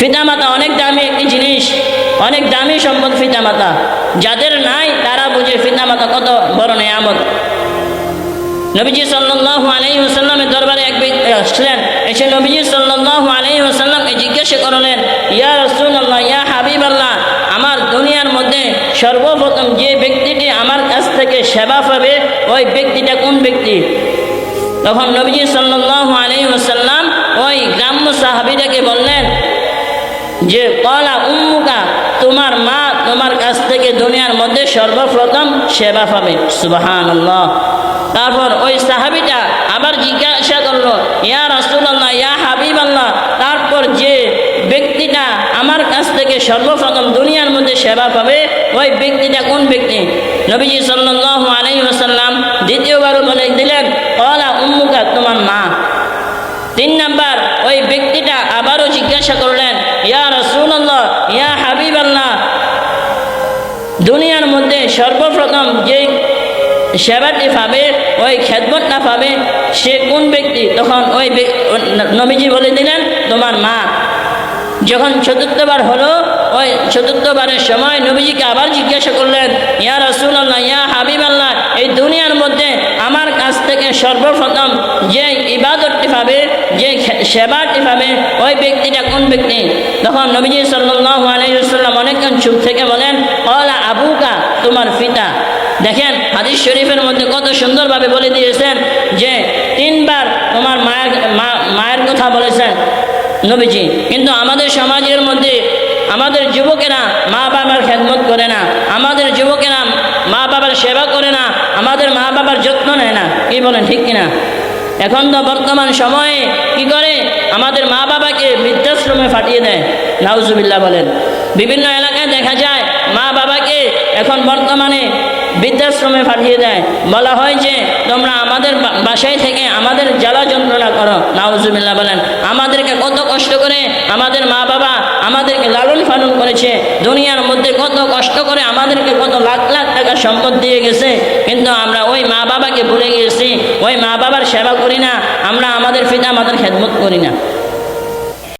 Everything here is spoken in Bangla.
পিতামাতা অনেক দামি একটি জিনিস, অনেক দামি সম্পদ পিতামাতা। যাদের নাই, তারা বুঝে পিতামাতা কত বড় নেয়ামত। নবীজি সাল্লাল্লাহু আলাইহি ওয়াসাল্লামের দরবারে এক আসলেন, এসে নবীজি সাল্লাল্লাহু আলাইহি ওয়াসাল্লামকে জিজ্ঞাসা করলেন, ইয়া রাসূলুল্লাহ, ইয়া হাবিবাল্লাহ, আমার দুনিয়ার মধ্যে সর্বপ্রথম যে ব্যক্তিটি আমার কাছ থেকে সেবা পাবে, ওই ব্যক্তিটা কোন ব্যক্তি? তখন নবীজি সাল্লাল্লাহু আলাইহি ওয়াসাল্লাম ওই গ্রাম্য সাহাবীটাকে বললেন যে কলা উম্মুকা, তোমার মা তোমার কাছ থেকে দুনিয়ার মধ্যে সর্বপ্রথম সেবা পাবে। সুবাহান তারপর ওই সাহাবিটা আবার জিজ্ঞাসা করল, ইয়া রাসূলুল্লাহ, ইয়া হাবিব আল্লাহ তারপর যে ব্যক্তিটা আমার কাছ থেকে সর্বপ্রথম দুনিয়ার মধ্যে সেবা পাবে, ওই ব্যক্তিটা কোন ব্যক্তি? নবীজি সাল্লাল্লাহু আলাইহি ওয়াসাল্লাম দ্বিতীয়বারও বলে দিলেন, কলা উম্মুকা, তোমার মা। তিন নাম্বার, ওই ব্যক্তিটা আবারও জিজ্ঞাসা করলেন রসুল্লাহ ইয়া হাবিব আল্লাহ দুনিয়ার মধ্যে সর্বপ্রথম যে সেবাটি পাবে, ওই খেদমতটা পাবে, সে কোন ব্যক্তি? তখন ওই নবীজি বলে দিলেন, তোমার মা। যখন চতুর্থবার হলো, ওই চতুর্থবারের সময় নবীজিকে আবার জিজ্ঞাসা করলেন, ইয়া রসুল আল্লাহ ইয়া হাবিব আল্লাহ এই দুনিয়ার মধ্যে আমার কাছ থেকে সর্বপ্রথম যে ইবাদতটি পাবে যে সেবাটি পাবে ওই ব্যক্তিটা কোন ব্যক্তি? তখন নবীজি সাল্লাহ আলাইসাল্লাম অনেকক্ষণ চুপ থেকে বলেন অলা আবুকা, তোমার পিতা। দেখেন, হাদিস শরীফের মধ্যে কত সুন্দরভাবে বলে দিয়েছেন যে, তিনবার তোমার মায়ের মায়ের কথা বলেছেন নবীজি। কিন্তু আমাদের সমাজের মধ্যে আমাদের যুবকেরা মা বাবার খেদমত করে না, আমাদের যুবকেরা মা বাবার সেবা করে না, আমাদের মা বাবার যত্ন নেয় না। কি বলেন, ঠিক কিনা? এখন তো বর্তমান সময়ে কি করে? আমাদের মা বাবাকে বৃদ্ধাশ্রমে ফাটিয়ে দেয়। নাউজুবিল্লাহ বলেন। বিভিন্ন এলাকায় দেখা যায়, মা বাবাকে এখন বর্তমানে বৃদ্ধাশ্রমে পাঠিয়ে দেয়। বলা হয় যে, তোমরা আমাদের বাসায় থেকে আমাদের জ্বালা যন্ত্রণা করো। নাউজুবিল্লা বলেন। আমাদেরকে কত কষ্ট করে আমাদের মা বাবা আমাদেরকে লালন পালন করেছে। দুনিয়ার মধ্যে কত কষ্ট করে আমাদেরকে কত লাখ লাখ টাকা সম্পদ দিয়ে গেছে। কিন্তু আমরা ওই মা বাবাকে ভুলে গিয়েছি ওই মা বাবার সেবা করি না। আমরা আমাদের পিতা মাতার খেদমত করি না।